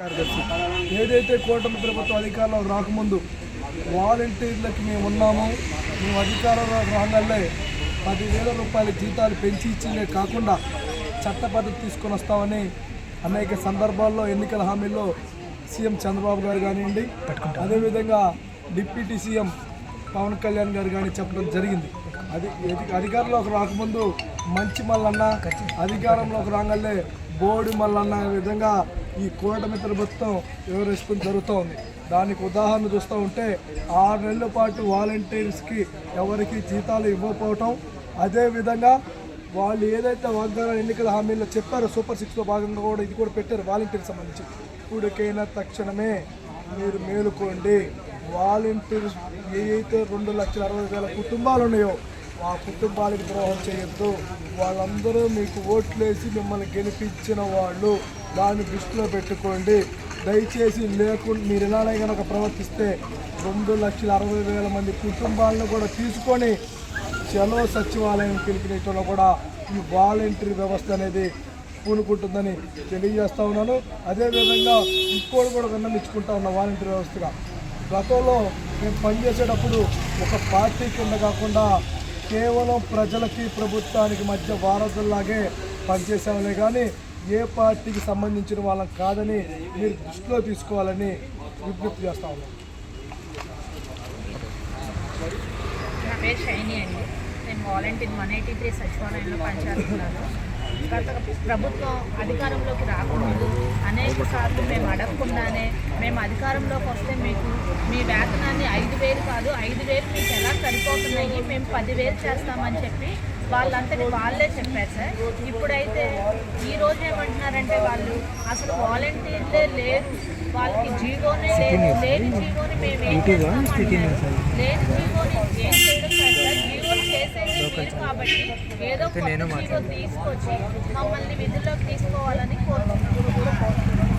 కార్యదర్శి. ఏదైతే కూటమి ప్రభుత్వం అధికారంలో రాకముందు వాలంటీర్లకి మేము ఉన్నాము మేము అధికారంలో రాగానే పదివేల రూపాయల జీతాలు పెంచి ఇచ్చిందే కాకుండా చట్ట పద్ధతి తీసుకొని వస్తామని అనేక సందర్భాల్లో ఎన్నికల హామీల్లో సీఎం చంద్రబాబు గారు కానివ్వండి అదేవిధంగా డిప్యూటీ సీఎం పవన్ కళ్యాణ్ గారు కానీ చెప్పడం జరిగింది. అది అధికారంలోకి రాకముందు మంచి మల్లన్న అధికారంలోకి రాగానే బోడి మల్లన్న అనే విధంగా ఈ కూటమి ప్రభుత్వం వివరిస్తూ జరుగుతోంది. దానికి ఉదాహరణ చూస్తూ ఉంటే ఆరు నెలల పాటు వాలంటీర్స్కి ఎవరికి జీతాలు ఇవ్వకపోవటం అదేవిధంగా వాళ్ళు ఏదైతే వాగ్దానం ఎన్నికల హామీల్లో చెప్పారో సూపర్ సిక్స్లో భాగంగా కూడా ఇది కూడా పెట్టారు వాలంటీర్ సంబంధించి. ఇప్పటికైనా తక్షణమే మీరు మేలుకోండి. వాలంటీర్స్ ఏదైతే రెండు లక్షల అరవై వేల కుటుంబాలు ఉన్నాయో ఆ కుటుంబాలకు ద్రోహం చేయొద్దు. వాళ్ళందరూ మీకు ఓట్లేసి మిమ్మల్ని గెలిపించిన వాళ్ళు. దాన్ని దృష్టిలో పెట్టుకోండి. దయచేసి లేకుండా మీరు ఇలానే కనుక ప్రవర్తిస్తే రెండు లక్షల అరవై వేల మంది కుటుంబాలను కూడా తీసుకొని చలో సచివాలయం పిలిపినట్లో కూడా ఈ వాలంటరీ వ్యవస్థ అనేది పూనుకుంటుందని తెలియజేస్తూ ఉన్నాను. అదేవిధంగా ఇంకోటి కూడా విన్నమించుకుంటా ఉన్న వాలంటీర్ వ్యవస్థగా. గతంలో మేము పనిచేసేటప్పుడు ఒక పార్టీ కింద కాకుండా కేవలం ప్రజలకి ప్రభుత్వానికి మధ్య వారధుల్లాగే పనిచేసామనే కానీ ఏ పార్టీకి సంబంధించిన వాళ్ళం కాదని మీరు దృష్టిలో తీసుకోవాలని విజ్ఞప్తి చేస్తా ఉన్నాం. నా పేరు షైని అండి. నేను వాలంటీర్ వన్ ఎయిటీ త్రీ సచివాలయంలో పనిచేస్తున్నాను. గత ప్రభుత్వం అధికారంలోకి రాకముందు అనేక సార్లు మేము అడగకుండానే మేము అధికారంలోకి వస్తే మీకు మీ వేతనాన్ని ఐదు వేలు కాదు ఐదు వేలు మీకు ఎలా సరిపోతున్నాయి మేము పదివేలు చేస్తామని చెప్పి వాళ్ళంతటి వాళ్ళే చెప్పారు సార్. ఇప్పుడైతే ఈ రోజు ఏమంటున్నారంటే వాళ్ళు అసలు వాలంటీర్లే లేరు వాళ్ళకి జీవోనే లేదు లేని జీవోని మేము ఏం చేస్తామంటున్నారు లేని జీవోని ఏం చేయడం జీవోని చేసేది మీరు కాబట్టి ఏదో జీవో తీసుకొచ్చి మమ్మల్ని విధుల్లోకి తీసుకోవాలని కోరుకుంటున్నాను